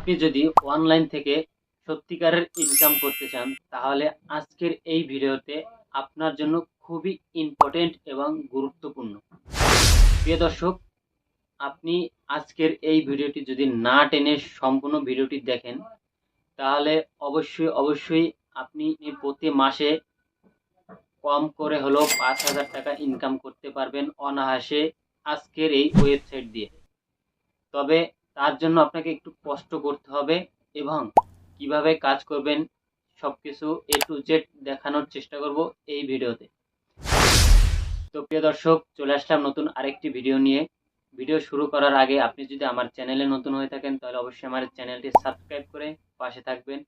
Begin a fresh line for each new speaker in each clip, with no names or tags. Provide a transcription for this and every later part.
আপনি যদি অনলাইন থেকে সত্যিকারের ইনকাম করতে চান, তাহলে আজকের এই ভিডিওতে আপনার জন্য খুবই ইম্পর্টেন্ট এবং গুরুত্বপূর্ণ। প্রিয় দর্শক, আপনি আজকের এই ভিডিওটি যদি না টেনে সম্পূর্ণ ভিডিওটি দেখেন, তাহলে অবশ্যই অবশ্যই আপনি প্রতি মাসে কম করে হলেও পাঁচ হাজার টাকা ইনকাম করতে পারবেন অনায়াসে আজকের এই ওয়েবসাইট দিয়ে। তবে তার জন্য আপনাকে একটু কষ্ট করতে হবে এবং কীভাবে কাজ করবেন সব কিছু এ টু জেড দেখানোর চেষ্টা করব এই ভিডিওতে। তো প্রিয় দর্শক, চলে আসলাম নতুন আরেকটি ভিডিও নিয়ে। ভিডিও শুরু করার আগে আপনি যদি আমার চ্যানেলে নতুন হয়ে থাকেন, তাহলে অবশ্যই আমার চ্যানেলটি সাবস্ক্রাইব করে পাশে থাকবেন।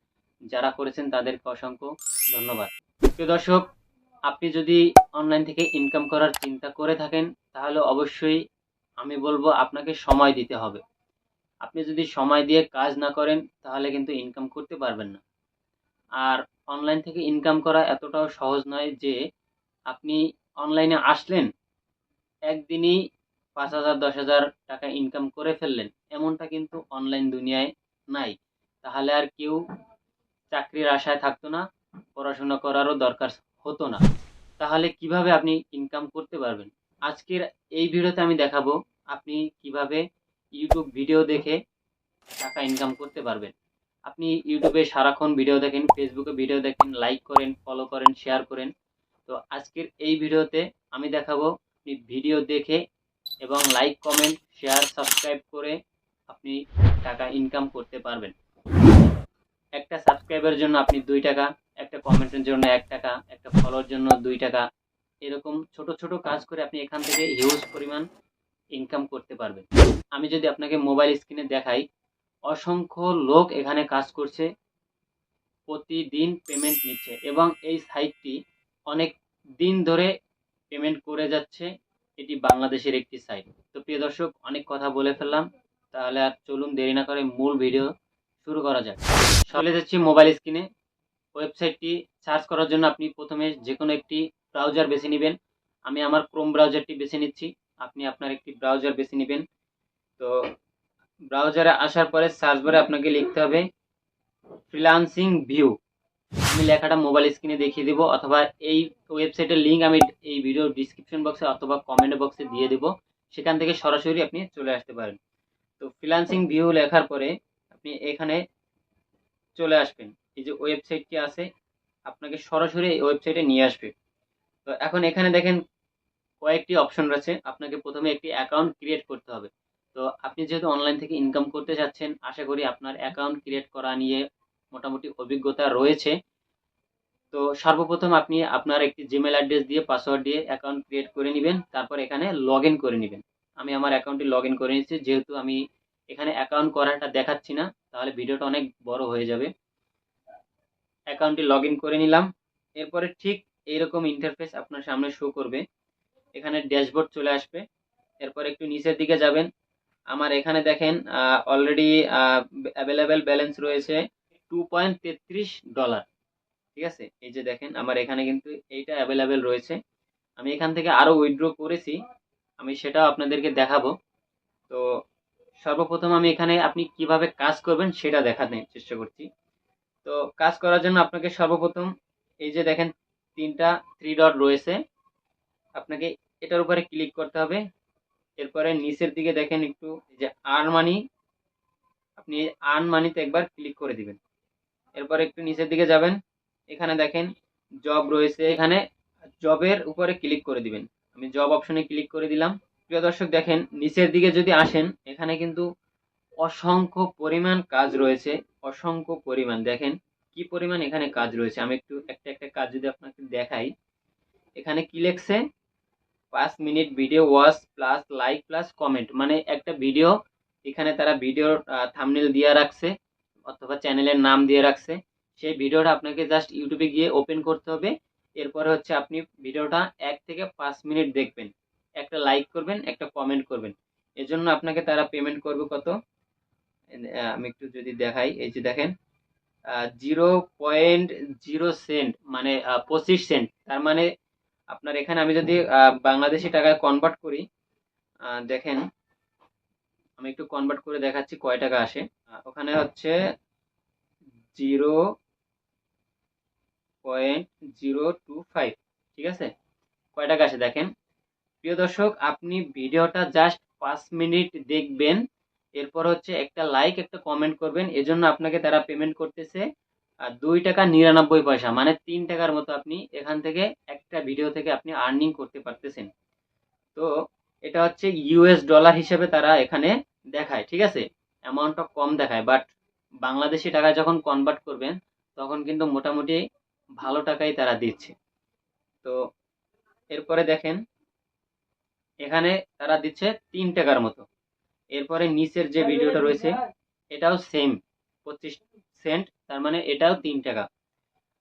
যারা করেছেন তাদেরকে অসংখ্য ধন্যবাদ। প্রিয় দর্শক, আপনি যদি অনলাইন থেকে ইনকাম করার চিন্তা করে থাকেন, তাহলে অবশ্যই আমি বলব আপনাকে সময় দিতে হবে। আপনি যদি সময় দিয়ে কাজ না করেন, তাহলে কিন্তু ইনকাম করতে পারবেন না। আর অনলাইন থেকে ইনকাম করা এতটাও সহজ নয় যে, আপনি অনলাইনে আসলেন, একদিনই পাঁচ হাজার, দশ হাজার টাকা ইনকাম করে ফেললেন। এমনটা কিন্তু অনলাইন দুনিয়ায় নাই। তাহলে আর কেউ চাকরির আশায় থাকতো না, পড়াশোনা করারও দরকার হতো না। তাহলে কীভাবে আপনি ইনকাম করতে পারবেন? আজকের এই ভিডিওতে আমি দেখাবো আপনি কীভাবে ইউটিউব ভিডিও দেখে টাকা ইনকাম করতে পারবেন। আপনি ইউটিউবে সারাক্ষণ ভিডিও দেখেন ফেসবুকে ভিডিও দেখেন লাইক করেন ফলো করেন শেয়ার করেন। তো আজকের এই ভিডিওতে আমি দেখাবো, আপনি ভিডিও দেখে এবং লাইক কমেন্ট শেয়ার সাবস্ক্রাইব করে আপনি টাকা ইনকাম করতে পারবেন। একটা সাবস্ক্রাইবের জন্য আপনি দুই টাকা, একটা কমেন্টের জন্য এক টাকা, একটা ফলোর জন্য দুই টাকা। এরকম ছোট ছোট কাজ করে আপনি এখান থেকে হিউজ পরিমাণ ইনকাম করতে পারবেন। আমি যদি আপনাকে মোবাইল স্ক্রিনে দেখাই, অসংখ্য লোক এখানে কাজ করছে, প্রতিদিন পেমেন্ট নিচ্ছে এবং এই সাইটটি অনেক দিন ধরে পেমেন্ট করে যাচ্ছে। এটি বাংলাদেশের একটি সাইট তো প্রিয় দর্শক, অনেক কথা বলে ফেললাম। তাহলে আর চলুন দেরি না করে মূল ভিডিও শুরু করা যাক। চলে যাচ্ছি মোবাইল স্ক্রিনে ওয়েবসাইটটি সার্চ করার জন্য আপনি প্রথমে যে কোনো একটি ব্রাউজার বেছে নেবেন। আমি আমার ক্রোম ব্রাউজারটি বেছে নিচ্ছি। আপনি আপনার একটি ব্রাউজার বেছে নেবেন। তো ব্রাউজারে আসার পরে সার্চ বারে আপনাকে লিখতে হবে ফ্রিলান্সিং ভিউ আমি লেখাটা মোবাইল স্ক্রিনে দেখিয়ে দেবো অথবা এই ওয়েবসাইটের লিঙ্ক আমি এই ভিডিও ডিসক্রিপশন বক্সে অথবা কমেন্ট বক্সে দিয়ে দেবো। সেখান থেকে সরাসরি আপনি চলে আসতে পারেন। তো ফ্রিলান্সিং ভিউ লেখার পরে আপনি এখানে চলে আসবেন। এই যে ওয়েবসাইটটি আছে, আপনাকে সরাসরি এই ওয়েবসাইটে নিয়ে আসবে। তো এখন এখানে দেখেন কয়েকটি অপশন রয়েছে। আপনাকে প্রথমে একটি অ্যাকাউন্ট ক্রিয়েট করতে হবে। তো আপনি যেহেতু অনলাইন থেকে ইনকাম করতে চাচ্ছেন, আশা করি আপনার অ্যাকাউন্ট ক্রিয়েট করা নিয়ে মোটামুটি অভিজ্ঞতা রয়েছে। তো সর্বপ্রথম আপনি আপনার একটি জিমেল অ্যাড্রেস দিয়ে পাসওয়ার্ড দিয়ে অ্যাকাউন্ট ক্রিয়েট করে নেবেন, তারপর এখানে লগ করে নেবেন। আমি আমার অ্যাকাউন্টটি লগ করে নিচ্ছি যেহেতু আমি এখানে অ্যাকাউন্ট করাটা দেখাচ্ছি না, তাহলে ভিডিওটা অনেক বড় হয়ে যাবে। অ্যাকাউন্টটি লগ করে নিলাম। এরপরে ঠিক এইরকম ইন্টারফেস আপনার সামনে শো করবে। এখানে ড্যাশবোর্ড চলে আসবে। এরপর একটু নিচের দিকে যাবেন। আমার এখানে দেখেন অলরেডি অ্যাভেলেবেল ব্যালেন্স রয়েছে টু পয়েন্ট তেত্রিশ ডলার ঠিক আছে? এই যে দেখেন, আমার এখানে কিন্তু এইটা অ্যাভেলেবেল রয়েছে। আমি এখান থেকে আরও উইথড্র করেছি। আমি সেটাও আপনাদেরকে দেখাবো। তো সর্বপ্রথম আমি এখানে আপনি কীভাবে কাজ করবেন সেটা দেখাতে চেষ্টা করছি। তো কাজ করার জন্য আপনাকে সর্বপ্রথম এই যে দেখেন, তিনটা থ্রি ডট রয়েছে। আপনাকে এটার উপরে ক্লিক করতে হবে। এরপরে নিচের দিকে দেখেন একটু যে আর্ন মানি আপনি আর্ন মানিতে একবার ক্লিক করে দিবেন। এরপর একটু নিচের দিকে যাবেন। এখানে দেখেন জব রয়েছে। এখানে জবের উপরে ক্লিক করে দিবেন। আমি জব অপশনে ক্লিক করে দিলাম। প্রিয় দর্শক, দেখেন নিচের দিকে যদি আসেন, এখানে কিন্তু অসংখ্য পরিমাণ কাজ রয়েছে। অসংখ্য পরিমাণ। দেখেন কি পরিমাণ এখানে কাজ রয়েছে। আমি একটু একটা একটা কাজ যদি আপনাকে দেখাই। এখানে কি লেখছে? পাঁচ minute video watch plus like plus comment মানে একটা ভিডিও এখানে তারা ভিডিওর থামনেল দিয়ে রাখছে অথবা চ্যানেলের নাম দিয়ে রাখছে। সেই ভিডিওটা আপনাকে জাস্ট ইউটিউবে গিয়ে ওপেন করতে হবে। এরপরে হচ্ছে আপনি ভিডিওটা এক থেকে পাঁচ মিনিট দেখবেন। একটা লাইক করবেন, একটা কমেন্ট করবেন। এজন্য আপনাকে তারা পেমেন্ট করবে কত? আমি একটু যদি দেখাই, এই যে দেখেন জিরো পয়েন্ট জিরো সেন্ট মানে পঁচিশ সেন্ট তার মানে আপনার এখানে আমি যদি বাংলাদেশি টাকায় কনভার্ট করি দেখেন, আমি একটু কনভার্ট করে দেখাচ্ছি কয় টাকা আসে। ওখানে হচ্ছে zero point zero two five, ঠিক আছে? কয় টাকা আসে দেখেন? প্রিয় দর্শক, আপনি ভিডিওটা জাস্ট পাঁচ মিনিট দেখবেন, এরপর হচ্ছে একটা লাইক একটা কমেন্ট করবেন, এজন্য আপনাকে তারা পেমেন্ট করতেছে। আর দুই টাকা নিরানব্বই পয়সা মানে তিন টাকার মতো আপনি এখান থেকে একটা ভিডিও থেকে আপনি আর্নিং করতে পারতেছেন। তো এটা হচ্ছে ইউএস ডলার হিসেবে তারা এখানে দেখায়, ঠিক আছে? অ্যামাউন্টটা কম দেখায় বাট বাংলাদেশি টাকায় যখন কনভার্ট করবেন, তখন কিন্তু মোটামুটি ভালো টাকাই তারা দিচ্ছে। তো এরপরে দেখেন, এখানে তারা দিচ্ছে তিন টাকার মতো। এরপরে নিচের যে ভিডিওটা রয়েছে, এটাও সেম পঁচিশ সেন্ট তার মানে এটাও তিন টাকা।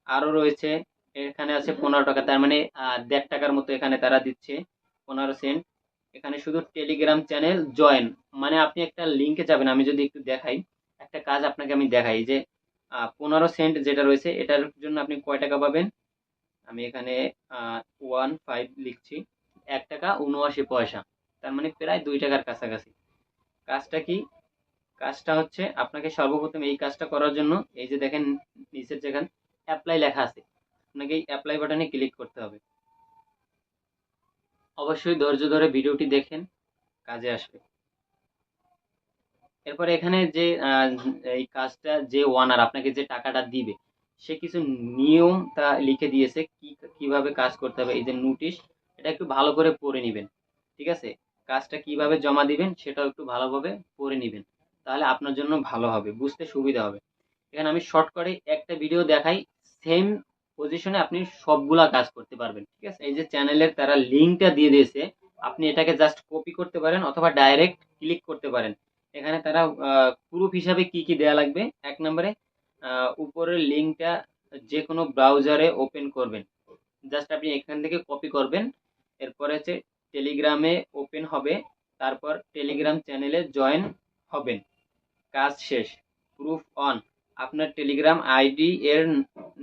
আরও রয়েছে, এখানে আছে পনেরো টাকা, তার মানে দেড় টাকার মতো এখানে তারা দিচ্ছে, পনেরো সেন্ট এখানে শুধু টেলিগ্রাম চ্যানেল জয়েন মানে আপনি একটা লিঙ্কে যাবেন, আমি যদি একটু দেখাই, একটা কাজ আপনাকে আমি দেখাই, যে পনেরো সেন্ট যেটা রয়েছে, এটার জন্য আপনি কয় টাকা পাবেন? আমি এখানে ওয়ান ফাইভ লিখছি, এক টাকা উনআশি পয়সা, তার মানে প্রায় দুই টাকার কাছাকাছি। কাজটা কি? কাজটা হচ্ছে আপনাকে সর্বপ্রথম এই কাজটা করার জন্য, এই যে দেখেন নিচের যেখানে অ্যাপ্লাই লেখা আছে, আপনাকে এই অ্যাপ্লাই বাটনে ক্লিক করতে হবে। অবশ্যই ধৈর্য ধরে ভিডিওটি দেখেন, কাজে আসবে। এরপরে এখানে যে এই কাজটা যে ওয়ানার আপনাকে যে টাকাটা দিবে, সে কিছু নিয়ম তা লিখে দিয়েছে, কি, কীভাবে কাজ করতে হবে, এই যে নোটিশ এটা একটু ভালো করে পড়ে নেবেন, ঠিক আছে? কাজটা কীভাবে জমা দিবেন, সেটাও একটু ভালোভাবে পড়ে নেবেন। তাহলে আপনার জন্য ভালো হবে, বুঝতে সুবিধা হবে। এখানে আমি শর্ট করে একটা ভিডিও দেখাই সেম পজিশনে আপনি সবগুলা কাজ করতে পারবেন, ঠিক আছে? এই যে চ্যানেলের তারা লিঙ্কটা দিয়ে দিয়েছে, আপনি এটাকে জাস্ট কপি করতে পারেন অথবা ডাইরেক্ট ক্লিক করতে পারেন। এখানে তারা প্রুফ হিসাবে কি কি দেয়া লাগবে? এক নম্বরে উপরের লিঙ্কটা যে কোনো ব্রাউজারে ওপেন করবেন। জাস্ট আপনি এখান থেকে কপি করবেন, এরপরে হচ্ছে টেলিগ্রামে ওপেন হবে, তারপর টেলিগ্রাম চ্যানেলে জয়েন হবেন। কাজ শেষ। প্রুফ অন আপনার টেলিগ্রাম আইডি এর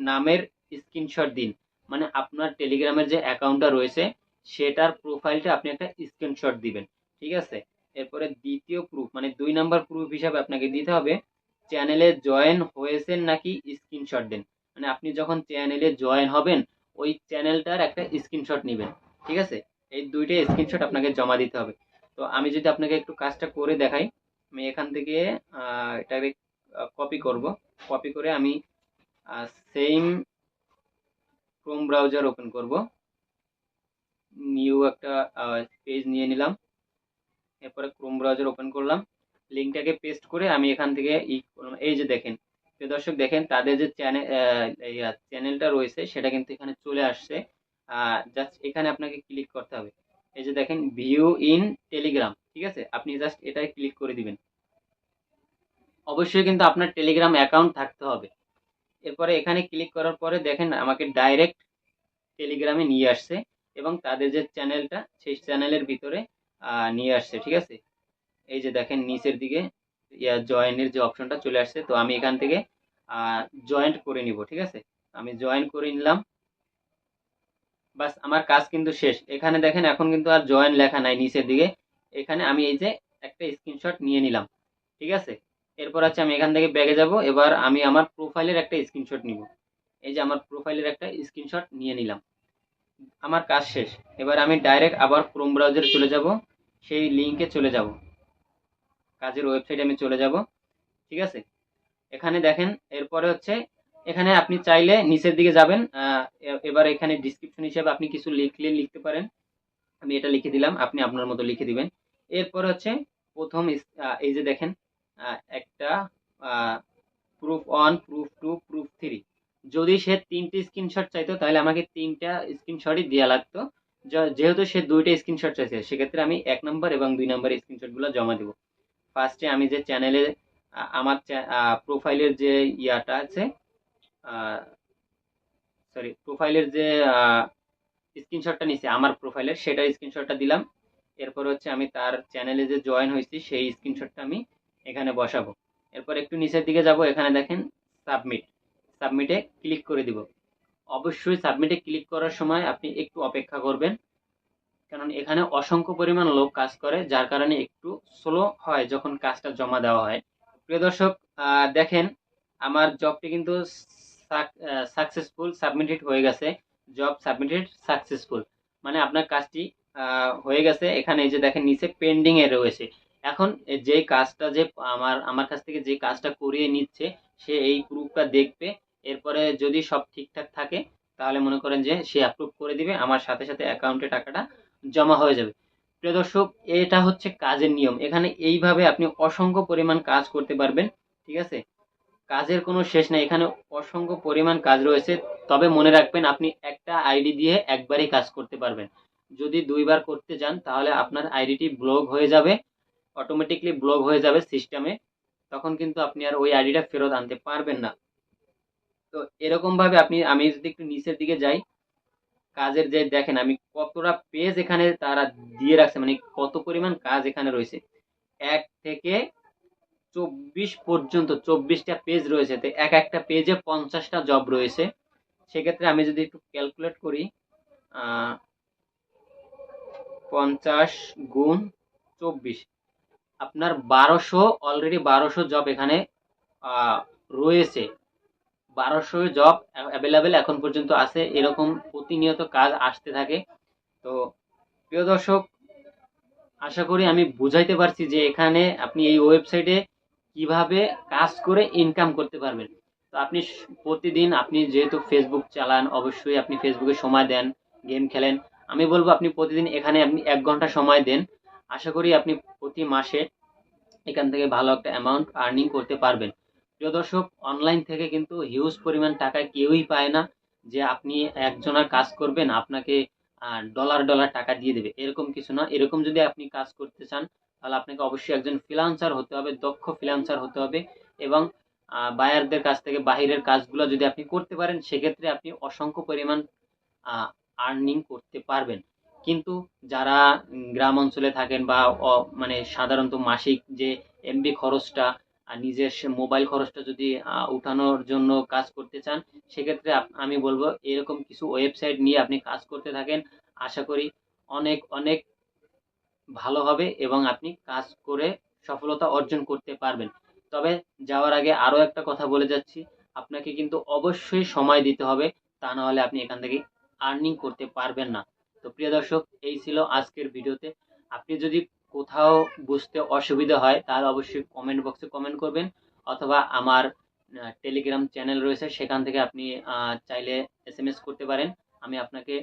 নামের স্ক্রিনশট দিন। মানে আপনার টেলিগ্রামের যে অ্যাকাউন্টটা রয়েছে, সেটার প্রোফাইলটা আপনি একটা স্ক্রিনশট দিবেন। ঠিক আছে? এরপরে দ্বিতীয় প্রুফ মানে দুই নাম্বার প্রুফ হিসাবে আপনাকে দিতে হবে চ্যানেলে জয়েন হয়েছেন নাকি স্ক্রিনশট দেন। মানে আপনি যখন চ্যানেলে জয়েন হবেন, ওই চ্যানেলটার একটা স্ক্রিনশট নেবেন। ঠিক আছে? এই দুইটা স্ক্রিনশট আপনাকে জমা দিতে হবে। তো আমি যদি আপনাকে একটু কাজটা করে দেখাই আমি এখান থেকে এটাকে কপি করব। কপি করে আমি সেম ক্রোম ব্রাউজার ওপেন করব। নিউ একটা পেজ নিয়ে নিলাম। এরপরে ক্রোম ব্রাউজার ওপেন করলাম। লিঙ্কটাকে পেস্ট করে আমি এখান থেকে ই করলাম এই যে দেখেন, প্রিয় দর্শক দেখেন, তাদের যে চ্যানেল চ্যানেলটা রয়েছে, সেটা কিন্তু এখানে চলে আসছে। জাস্ট এখানে আপনাকে ক্লিক করতে হবে। এই যে দেখেন ভিউ ইন টেলিগ্রাম ঠিক আছে? আপনি জাস্ট এটাই ক্লিক করে দিবেন। অবশ্যই কিন্তু আপনার টেলিগ্রাম অ্যাকাউন্ট থাকতে হবে। এরপরে এখানে ক্লিক করার পরে দেখেন, আমাকে ডাইরেক্ট টেলিগ্রামে নিয়ে আসছে এবং তাদের যে চ্যানেলটা সেই চ্যানেলের ভিতরে নিয়ে আসছে, ঠিক আছে? এই যে দেখেন, নিচের দিকে জয়েনের যে অপশনটা চলে আসছে। তো আমি এখান থেকে জয়েন্ট করে নিব, ঠিক আছে? আমি জয়েন করে নিলাম। বাস, আমার কাজ কিন্তু শেষ। এখানে দেখেন, এখন কিন্তু আর জয়েন লেখা নাই নিচের দিকে। এখানে আমি এই যে একটা স্ক্রিনশট নিয়ে নিলাম। ঠিক আছে? এরপর হচ্ছে আমি এখান থেকে ব্যাগে যাব। এবার আমি আমার প্রোফাইলের একটা স্ক্রিনশট নিব। এই যে আমার প্রোফাইলের একটা স্ক্রিনশট নিয়ে নিলাম। আমার কাজ শেষ। এবার আমি ডাইরেক্ট আবার ক্রোম ব্রাউজারে চলে যাব। সেই লিঙ্কে চলে যাব। কাজের ওয়েবসাইটে আমি চলে যাব। ঠিক আছে? এখানে দেখেন, এরপরে হচ্ছে এখানে আপনি চাইলে নিচের দিকে যাবেন এবার এখানে ডিসক্রিপশন হিসেবে আপনি কিছু লিখলে লিখতে পারেন। আমি এটা লিখে দিলাম, আপনি আপনার মতো লিখে দিবেন। এরপর হচ্ছে প্রথম এই যে দেখেন একটা proof one proof two proof three যদি সে তিনটে স্ক্রিনশট চাইতো, তাহলে আমাকে তিনটা স্ক্রিনশটই দেওয়া লাগতো। যেহেতু সে দুইটা স্ক্রিনশট চাইছে, সেক্ষেত্রে আমি এক নম্বর এবং দুই নম্বর স্ক্রিনশটগুলো জমা দেবো। ফার্স্টে আমি যে চ্যানেলে আমার প্রোফাইলের যে ইয়াটা আছে সরি প্রোফাইলের যে স্ক্রিনশটটা নিছে, আমার প্রোফাইলের সেটার স্ক্রিনশটটা দিলাম। এরপর হচ্ছে আমি তার চ্যানেলে যে জয়েন হয়েছি, সেই স্ক্রিনশটটা আমি এখানে বসাবো। এরপর একটু নিচের দিকে যাব, এখানে দেখেন সাবমিট সাবমিটে ক্লিক করে দিব। অবশ্যই সাবমিটে ক্লিক করার সময় আপনি একটু অপেক্ষা করবেন, কারণ এখানে অসংখ্য পরিমাণ লোক কাজ করে, যার কারণে একটু স্লো হয় যখন কাজটা জমা দেওয়া হয়। প্রিয় দর্শক দেখেন, আমার জবটি কিন্তু সাকসেসফুল সাবমিটেড হয়ে গেছে জব সাবমিটেড সাকসেসফুল মানে আপনার কাজটি হয়ে গেছে। এখানে এই যে দেখেন, নিচে পেন্ডিং এ রয়েছে। এখন যে কাজটা যে আমার আমার কাছ থেকে যে কাজটা করিয়ে নিচ্ছে, সে এই প্রুফটা দেখবে। এরপরে যদি সব ঠিকঠাক থাকে, তাহলে মনে করেন যে সে অ্যাপ্রুভ করে দিবে। আমার সাথে সাথে অ্যাকাউন্টে টাকাটা জমা হয়ে যাবে। প্রিয় দর্শক, এটা হচ্ছে কাজের নিয়ম। এখানে এইভাবে আপনি অসংখ্য পরিমাণ কাজ করতে পারবেন, ঠিক আছে? কাজের কোনো শেষ নেই। এখানে অসংখ্য পরিমাণ কাজ রয়েছে। তবে মনে রাখবেন, আপনি একটা আইডি দিয়ে একবারই কাজ করতে পারবেন। যদি দুইবার করতে যান, তাহলে আপনার আইডিটি ব্লক হয়ে যাবে অটোমেটিকলি ব্লক হয়ে যাবে সিস্টেমে তখন কিন্তু আপনি আর ওই আইডিটা ফেরত আনতে পারবেন না। তো এরকমভাবে আপনি, আমি যদি একটু নিচের দিকে যাই, কাজের যে দেখেন, আমি কতটা পেজ এখানে তারা দিয়ে রাখছে মানে কত পরিমাণ কাজ এখানে রয়েছে। এক থেকে চব্বিশ পর্যন্ত চব্বিশটা পেজ রয়েছে। তো এক একটা পেজে পঞ্চাশটা জব রয়েছে। সেক্ষেত্রে আমি যদি একটু ক্যালকুলেট করি পঞ্চাশ গুণ চব্বিশ। আপনার বারোশো অলরেডি বারোশো জব এখানে রয়েছে। বারোশো জব অ্যাভেলেবেল এখন পর্যন্ত আছে। এরকম প্রতিনিয়ত কাজ আসতে থাকে। তো, প্রিয় দর্শক, আশা করি আমি বুঝাইতে পারছি যে এখানে আপনি এই ওয়েবসাইটে কীভাবে কাজ করে ইনকাম করতে পারবেন? তো আপনি প্রতিদিন আপনি যেহেতু ফেসবুক চালান, অবশ্যই আপনি ফেসবুকে সময় দেন গেম খেলেন। আমি বলব আপনি প্রতিদিন এখানে আপনি এক ঘণ্টা সময় দেন। আশা করি আপনি প্রতি মাসে এখান থেকে ভালো একটা অ্যামাউন্ট আর্নিং করতে পারবেন। প্রিয় দর্শক অনলাইন থেকে কিন্তু হিউজ পরিমাণ টাকা কেউই পায় না যে আপনি একজনের কাজ করবেন, আপনাকে ডলার ডলার টাকা দিয়ে দেবে। এরকম কিছু না। এরকম যদি আপনি কাজ করতে চান তাহলে আপনাকে অবশ্যই একজন ফ্রিল্যান্সার হতে হবে, দক্ষ ফ্রিল্যান্সার হতে হবে এবং বায়ারদের কাছ থেকে বাহিরের কাজগুলো যদি আপনি করতে পারেন, সেক্ষেত্রে আপনি অসংখ্য পরিমাণ আর্নিং করতে পারবেন। কিন্তু যারা গ্রাম অঞ্চলে থাকেন বা মানে সাধারণত মাসিক যে এমবি খরচটা নিজের সে মোবাইল খরচটা যদি উঠানোর জন্য কাজ করতে চান, সেক্ষেত্রে আমি বলব এরকম কিছু ওয়েবসাইট নিয়ে আপনি কাজ করতে থাকেন। আশা করি অনেক অনেক ভালো হবে এবং আপনি কাজ করে সফলতা অর্জন করতে পারবেন। তবে যাওয়ার আগে আরও একটা কথা বলে যাচ্ছি। আপনাকে কিন্তু অবশ্যই সময় দিতে হবে, তা না হলে আপনি এখান থেকে আর্নিং করতে পারবেন না। তো প্রিয় দর্শক, এই ছিল আজকের ভিডিওতে। আপনি যদি কোথাও বুঝতে অসুবিধা হয়, তাহলে অবশ্যই কমেন্ট বক্সে কমেন্ট করবেন, অথবা আমার টেলিগ্রাম চ্যানেল রয়েছে, সেখান থেকে আপনি চাইলে এস করতে পারেন। আমি আপনাকে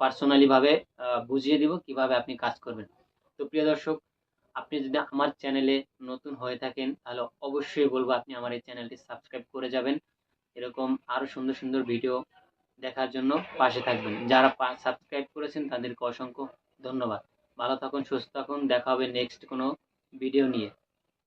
পার্সোনালি ভাবে বুঝিয়ে দিব কীভাবে আপনি কাজ করবেন। তো প্রিয় দর্শক, আপনি যদি আমার চ্যানেলে নতুন হয়ে থাকেন, তাহলে অবশ্যই বলব আপনি আমার এই চ্যানেলটি সাবস্ক্রাইব করে যাবেন। এরকম আরও সুন্দর সুন্দর ভিডিও দেখার জন্য পাশে থাকবেন। যারা সাবস্ক্রাইব করেছেন, তাদেরকে অসংখ্য ধন্যবাদ। ভালো থাকুন, সুস্থ থাকুন। দেখা হবে নেক্সট কোনো ভিডিও নিয়ে।